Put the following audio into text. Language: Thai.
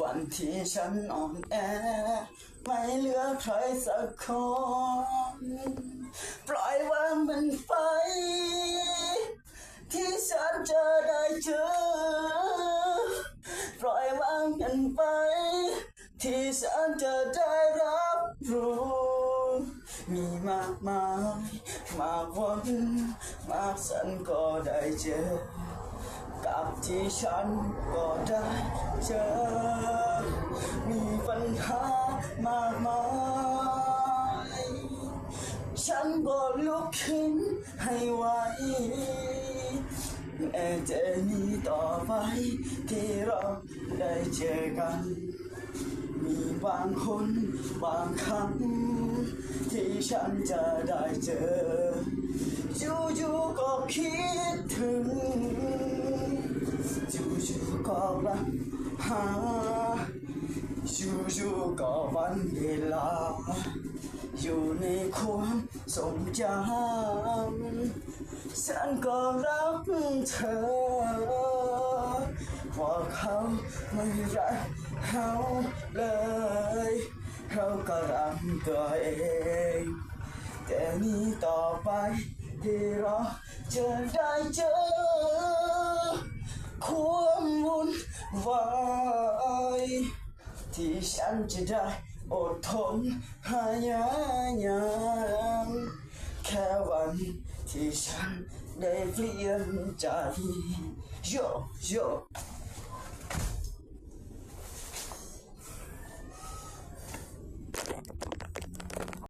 วันที่ฉันอ่อนแอ ไม่เหลือใครสักคน ปล่อยวางมันไป ที่ฉันจะได้เจอ ปล่อยวางมันไป ที่ฉันจะได้รับรู้มีมากมายมากวันมากสันก็ได้เจอ กับที่ฉันก็ได้ เจอ มีปัญหามากมาย ฉันก็ลุกขึ้นให้ไหวแม้จะมีต่อไปที่เราได้เจอกัน มีบางคนบางครั้งที่ฉันจะได้เจอจู่ๆก็คิดถึงจู่ๆก็รัก หาจู่ๆก็วันเวลา อยู่ในความทรงจำฉันก็รักเธอว่าเขาไม่รักเขาเลยเขาก็รักตัวเองแต่นี้ต่อไปที่เราจะได้เจอความวุ่ นวายที่ฉันจะได้อดทนหายามแค่วันที่ฉันได้เปลี่ยนใจโยโย